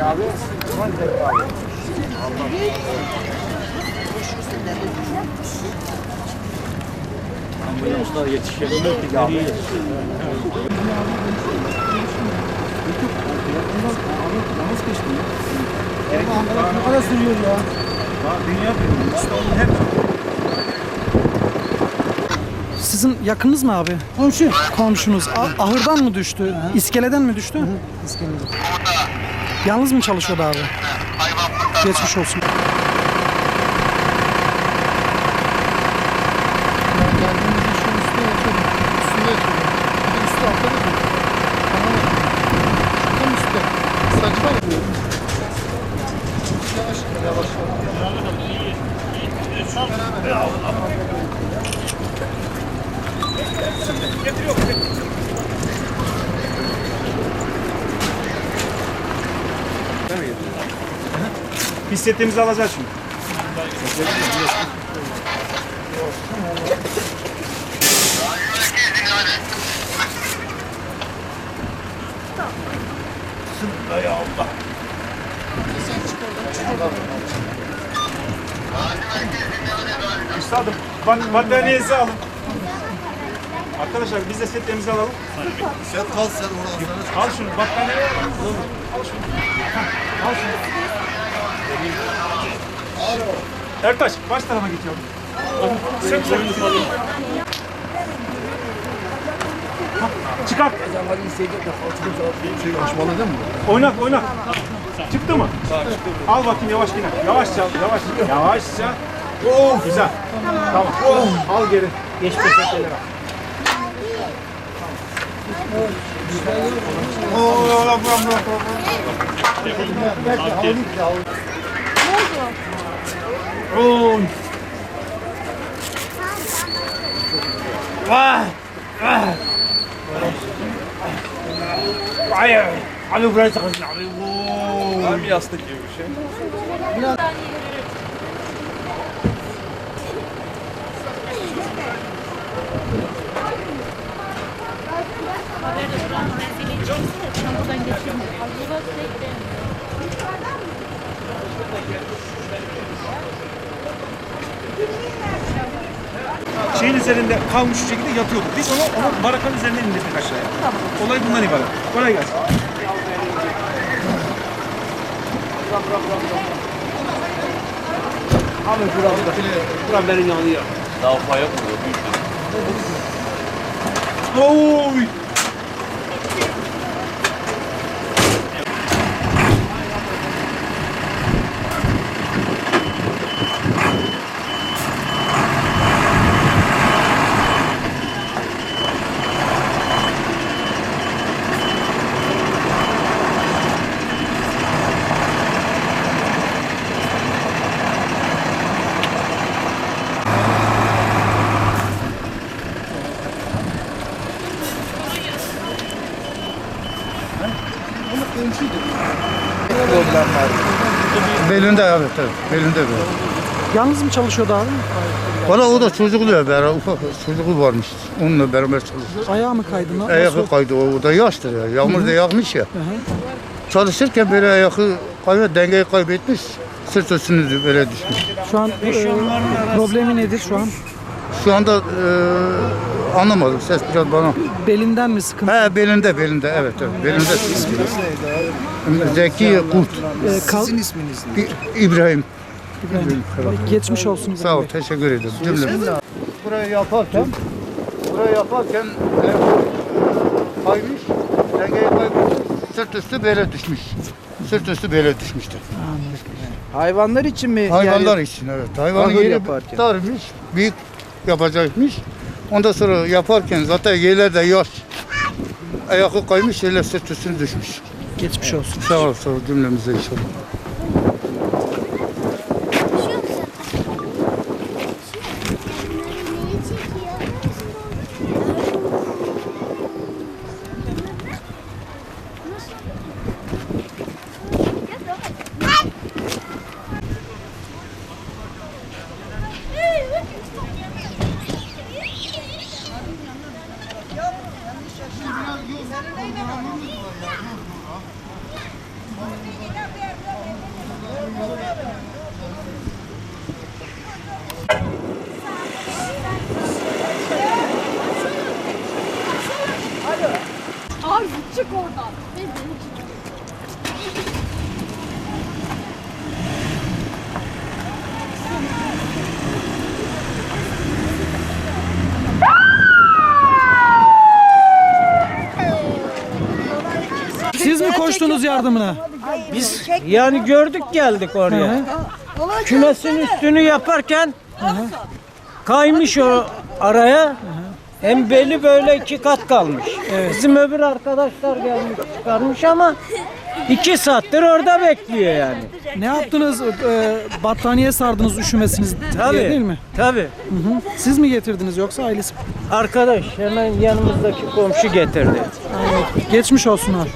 İstanbul'a Ambulanslar yetişemiyor ki nereye Ne kadar sürüyor ya? Dünya İstanbul hep Sizin yakınınız mı abi? Komşu. Komşunuz. A- ahırdan mı düştü? İskeleden mi düştü? İskender. Yalnız mı çalışıyordu abi? Geçmiş olsun. Yavaş yavaş. Hissettiğimizi alacağız şimdi. Üstadım, bat battaniyenizi alın. Arkadaşlar biz de setlerimizi alalım. Sen kal sen orada. Al şunu, battaniyeyi al. Al şunu. Al şunu. Ertaş, baş tarafa git yavrum. Sök sök. Hah, Çıkart. Şey açmalı değil mi? Oynat, oynat. Çıktı mı? Al bakayım yavaş yine. Yavaşça, yavaş. Yavaşça. Oh, güzel. Tamam. Al geri. Geç peşeteleri al. Oh. Vay. Vay. Hayır. Abi buraya sakın. Abi. Var bir yastık gibi şey. Şeyin üzerinde kalmış şu şekilde yatıyordu. Biz onu, onu barakanın üzerinden indirdik aşağıya. Olay bundan ibaret. Kolay gelsin. Abi buramda. Buram benim yanıyor. Daha ufak yok mu? Oy! Belinde evet evet. Belinde böyle. Yalnız mı çalışıyordu abi? Valla o da çocukluyor beraber ufak çocuğu varmış. Onunla beraber çalışıyor. Ayağı mı kaydı? Nasıl? Ayağı kaydı o, da yaştır ya. Yağmur da yağmış ya. Çalışırken böyle ayağı kayıyor, dengeyi kaybetmiş. Sırt üstünü böyle düşmüş. Şu an e, problemi nedir şu an? Şu anda e, anlamadım ses biraz bana. Belinden mi sıkıntı? He belinde belinde evet evet. Belinde. Zeki Kurt. E, kal- İ- İbrahim. Geçmiş olsun. Sağ ol, teşekkür ederim. Cümlemiz. Burayı yaparken, burayı yaparken e, kaymış, dengeyi kaybetmiş, sırt üstü böyle düşmüş. Sırt üstü böyle düşmüştür. Hayvanlar için mi? Hayvanlar Yani için evet. Hayvanın ahır yeri yaparken. darmış, büyük yapacakmış. Ondan sonra yaparken zaten yerler de yaş. Ayağı kaymış, yerler sırt üstüne düşmüş. Geçmiş olsun. Sağ ol, sağ ol cümlemize inşallah. Arzu çık oradan. Siz mi koştunuz yardımına? Biz yani gördük geldik oraya. Kümesin üstünü yaparken kaymış o araya. Hem beli böyle iki kat kalmış. Bizim öbür arkadaşlar gelmiş çıkarmış ama iki saattir orada bekliyor yani. Ne yaptınız? Ee, battaniye sardınız üşümesiniz diye Tabii. değil mi? Tabii. Siz mi getirdiniz yoksa ailesi? Arkadaş hemen yanımızdaki komşu getirdi. Geçmiş olsun abi.